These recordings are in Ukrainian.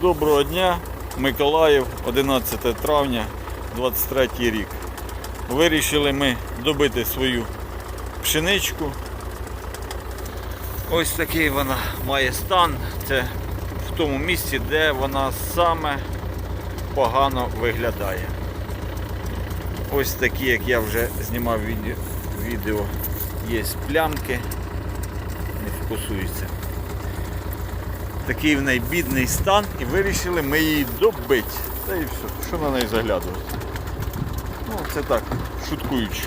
Доброго дня, Миколаїв, 11 травня 23 рік. Вирішили ми добити свою пшеничку. Ось такий вона має стан. Це в тому місці, де вона саме погано виглядає. Ось такі, як я вже знімав відео, є плямки, не фокусується. Такий в неї бідний стан і вирішили ми її добити. Та і все, що на неї заглядувати. Ну, це так, шуткуючи.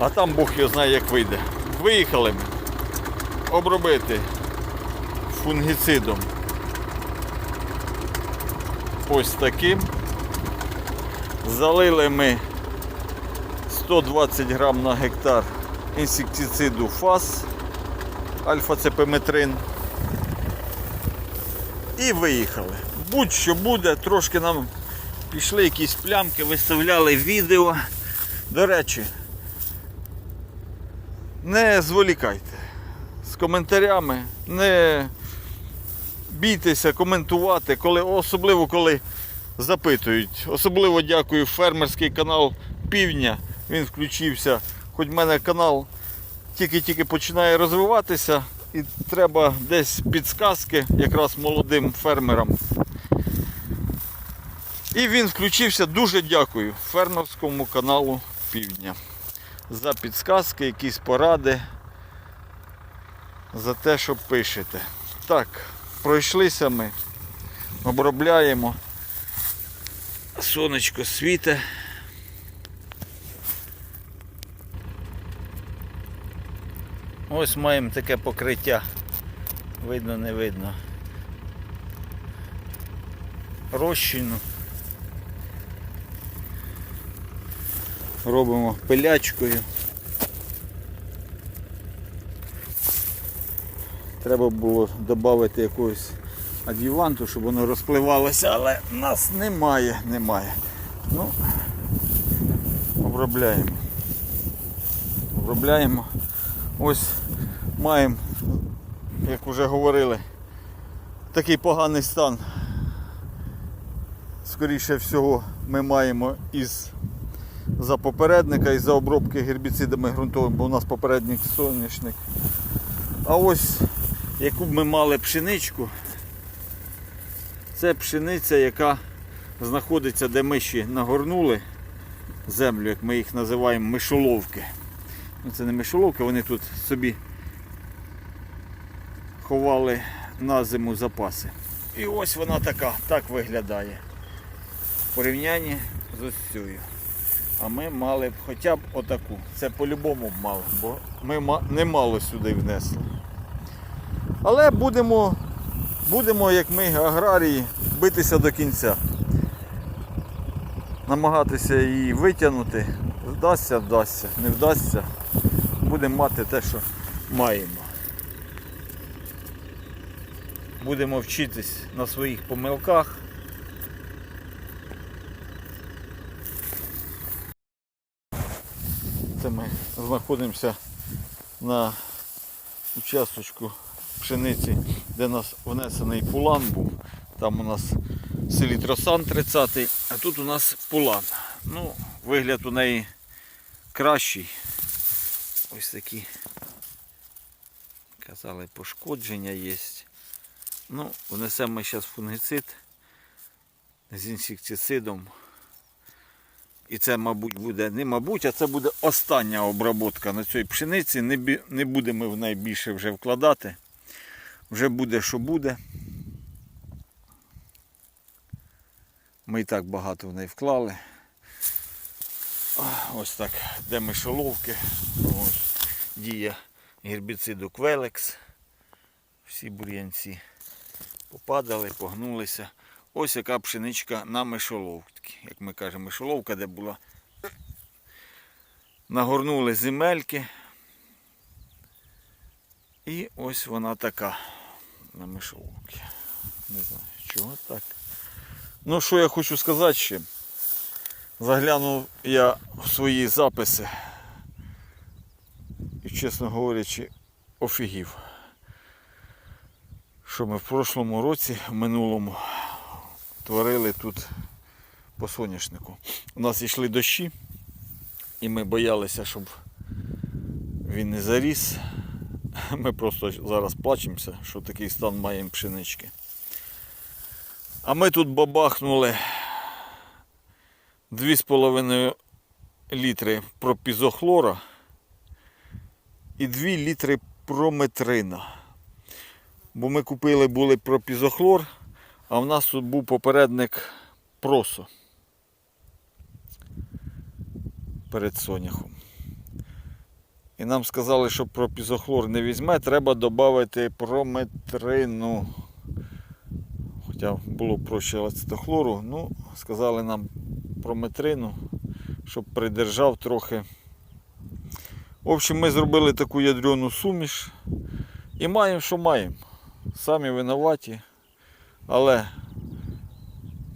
А там Бог його знає, як вийде. Виїхали ми обробити фунгіцидом. Ось таким. Залили ми 120 грам на гектар інсектициду ФАС альфа-цепиметрин. І виїхали. Будь-що буде, трошки нам пішли якісь плямки, виставляли відео. До речі, не зволікайте з коментарями, не бійтеся коментувати, коли, особливо коли запитують. Особливо дякую фермерський канал Півдня. Він включився. Хоч в мене канал тільки-тільки починає розвиватися і треба десь підсказки якраз молодим фермерам. І він включився. Дуже дякую фермерському каналу Півдня за підсказки, якісь поради, за те, що пишете. Так, пройшлися ми, обробляємо. Сонечко світе. Ось маємо таке покриття. Видно, не видно. Розчину. Робимо пилячкою. Треба було додати якогось ад'юванту, щоб воно розпливалося, але нас немає, немає. Ну, обробляємо. Обробляємо. Ось маємо, як вже говорили, такий поганий стан. Скоріше всього ми маємо із за попередника і за обробки гербіцидами ґрунтовими, бо у нас попередник соняшник. А ось яку б ми мали пшеничку, це пшениця, яка знаходиться, де ми ще нагорнули землю, як ми їх називаємо мишоловки. Ну, Це не мишоловки, вони тут собі ховали на зиму запаси. І ось вона така, так виглядає. В порівнянні з ось. А ми мали б хоча б отаку. Це по-любому б мали, бо ми ма- немало сюди внесли. Але будемо, будемо, як ми, аграрії, битися до кінця. Намагатися її витягнути. Вдасться, вдасться, не вдасться. Будемо мати те, що маємо. Будемо вчитись на своїх помилках. Це ми знаходимося на участочку пшениці, де у нас внесений пулан був. Там у нас селітросан 30 а тут у нас пулан. Ну, вигляд у неї кращий. Ось такі казали пошкодження є. Ну, внесемо зараз фунгіцид з інсектицидом. І це, мабуть, буде не мабуть, а це буде остання обробка на цій пшениці. Не, не будемо в неї більше вже вкладати. Вже буде, що буде. Ми і так багато в неї вклали. Ось так, де мишоловки. Ось дія гербіциду Квелекс. Всі бур'янці попадали, погнулися. Ось яка пшеничка на мишоловці. Як ми кажемо, мишоловка, де була. Нагорнули земельки. І ось вона така на мишоловці. Не знаю, чого так. Ну, що я хочу сказати ще. Заглянув я в свої записи. І, чесно говорячи, офігів. що ми в прошлому році, в минулому, творили тут по соняшнику. У нас йшли дощі, і ми боялися, щоб він не заріс. Ми просто зараз плачемося, що такий стан маємо пшенички. А ми тут бабахнули 2,5 літри пропізохлора і 2 літри прометрина. Бо ми купили були пропізохлор, а в нас тут був попередник просо перед соняхом. І нам сказали, що пропізохлор не візьме, треба додати прометрину. Хоча було проще ацетохлору, ну, сказали нам прометрину, щоб придержав трохи. В общем, ми зробили таку ядрену суміш і маємо, що маємо. Самі винуваті, але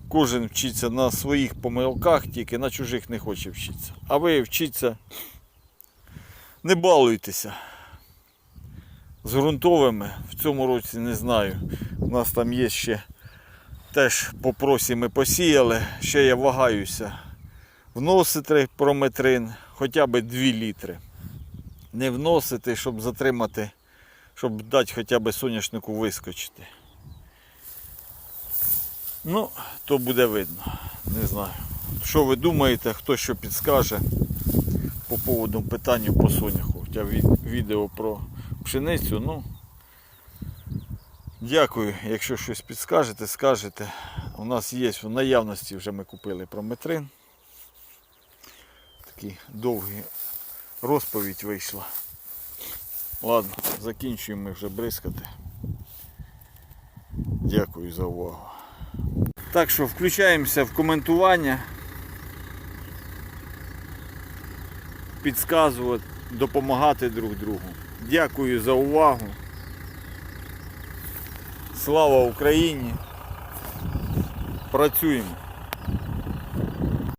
кожен вчиться на своїх помилках, тільки на чужих не хоче вчитися. А ви вчіться, не балуйтеся. З ґрунтовими в цьому році не знаю. У нас там є ще теж по просі ми посіяли, ще я вагаюся вносити прометрин хоча б 2 літри. Не вносити, щоб затримати, щоб дати хоча б соняшнику вискочити. Ну, то буде видно. Не знаю. Що ви думаєте, хто що підскаже по поводу питанню по соняху. Хоча ві- відео про пшеницю, ну. Дякую, якщо щось підскажете, скажете. У нас є в наявності вже ми купили прометрин. Такий довгий розповідь вийшла. Ладно, закінчуємо ми вже бризкати. Дякую за увагу. Так що включаємося в коментування. Підказувати, допомагати друг другу. Дякую за увагу. Слава Україні! Працюємо!